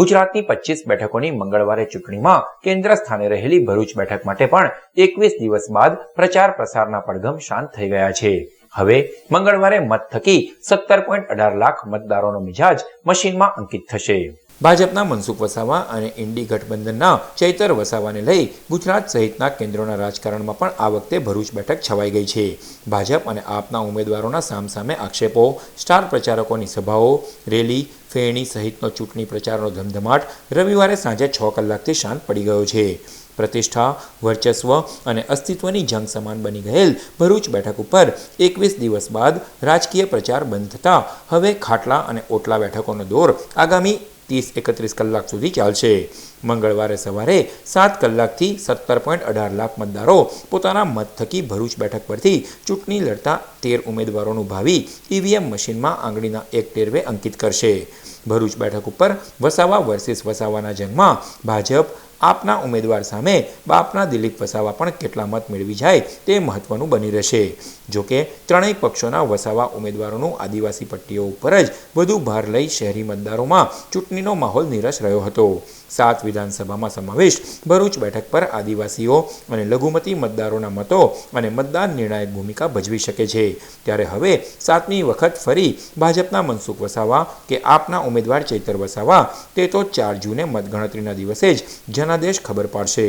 ગુજરાતની પચીસ બેઠકોની મંગળવારે ચૂંટણીમાં કેન્દ્ર સ્થાને રહેલી ભરૂચ બેઠક માટે પણ એકવીસ દિવસ બાદ પ્રચાર પ્રસારના પડઘમ શાંત થઈ ગયા છે. હવે મંગળવારે મત થકી સત્તર પોઈન્ટ અઢાર લાખ મતદારોનો મિજાજ મશીનમાં અંકિત થશે. ભાજપના મનસુખ વસાવા અને ઇન્ડી ગઠબંધનના ચૈતર વસાવાને લઈ ગુજરાત સહિતના કેન્દ્રોના રાજકારણમાં પણ આ વખતે ભરૂચ બેઠક છવાઈ ગઈ છે. ભાજપ અને આપના ઉમેદવારોના સામસામે આક્ષેપો, સ્ટાર પ્રચારકોની સભાઓ, રેલી ફેરણી સહિતનો ચૂંટણી પ્રચારનો ધમધમાટ રવિવારે સાંજે છ કલાકથી શાંત પડી ગયો છે. પ્રતિષ્ઠા, વર્ચસ્વ અને અસ્તિત્વની જંગ સમાન બની ગયેલ ભરૂચ બેઠક ઉપર એકવીસ દિવસ બાદ રાજકીય પ્રચાર બંધ થતાં હવે ખાટલા અને ઓટલા બેઠકોનો દોર આગામી ત્રીસ એકત્રીસ કલાક સુધી ચાલશે. મંગળવારે સવારે સાત કલાકથી સત્તર પોઈન્ટ અઢાર લાખ મતદારો પોતાના મત થકી ભરૂચ બેઠક પરથી ચૂંટણી લડતા તેર ઉમેદવારોનું ભાવિ ઈવીએમ મશીનમાં આંગળીના એક ટેરવે અંકિત કરશે. ભરૂચ બેઠક ઉપર વસાવા વર્સિસ વસાવાના જંગમાં ભાજપ આપના ઉમેદવાર સામે બાપના દિલીપ વસાવા પણ કેટલા મત મેળવી જાય તે મહત્વનું બની રહેશે. જોકે, ત્રણેય પક્ષોના વસાવા ઉમેદવારોનું આદિવાસી પટ્ટીઓ ઉપર જ વધુ ભાર લઈ શહેરી મતદારોમાં ચૂંટણીનો માહોલ નીરસ રહ્યો હતો. સાત વિધાનસભામાં સમાવેશ ભરૂચ બેઠક પર આદિવાસીઓ અને લઘુમતી મતદારોના મતો અને મતદાન નિર્ણાયક ભૂમિકા ભજવી શકે છે. ત્યારે હવે સાતમી વખત ફરી ભાજપના મનસુખ વસાવા કે આપના ઉમેદવાર ચૈતર વસાવા, તે તો ચાર જૂને મતગણતરીના દિવસે જ જનાદેશ ખબર પાડશે.